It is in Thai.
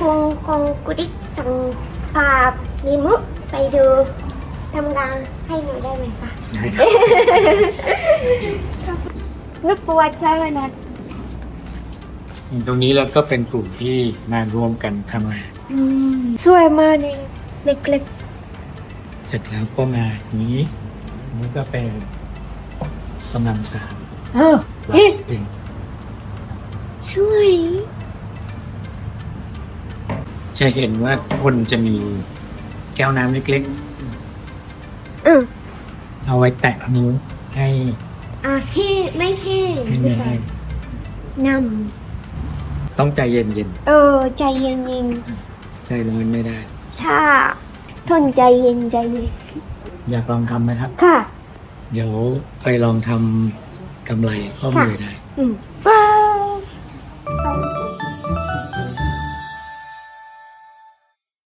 คุณคงกุดิกสั่งพานิมุไปดูทำงานให้หนูได้ไหมคะนึกประวัติใช่ไหมนะตรงนี้เราก็เป็นกลุ่มที่มารวมกันทำงานสวยมากเลยเล็กเสร็จแล้วก็มาอย่างนี้อันนี้ก็เป็นกำลังสามๆเออหลัเฮ้ยกเองสวย จะเห็นว่าคนจะมีแก้วน้ำเล็กอือๆ เอาไว้แตะนิ้วให้อะแห้งไม่แห้งให้ไม่ให้นต้องใจเย็นำเออใจเย็นๆ ใจร้อนไม่ได้ ๆถ้าทนใจเย็นใจเย็นอยากลองทำไหมครับ ค่ะ เดี๋ยวไปลองทำกำไรข้อมือได้ อืม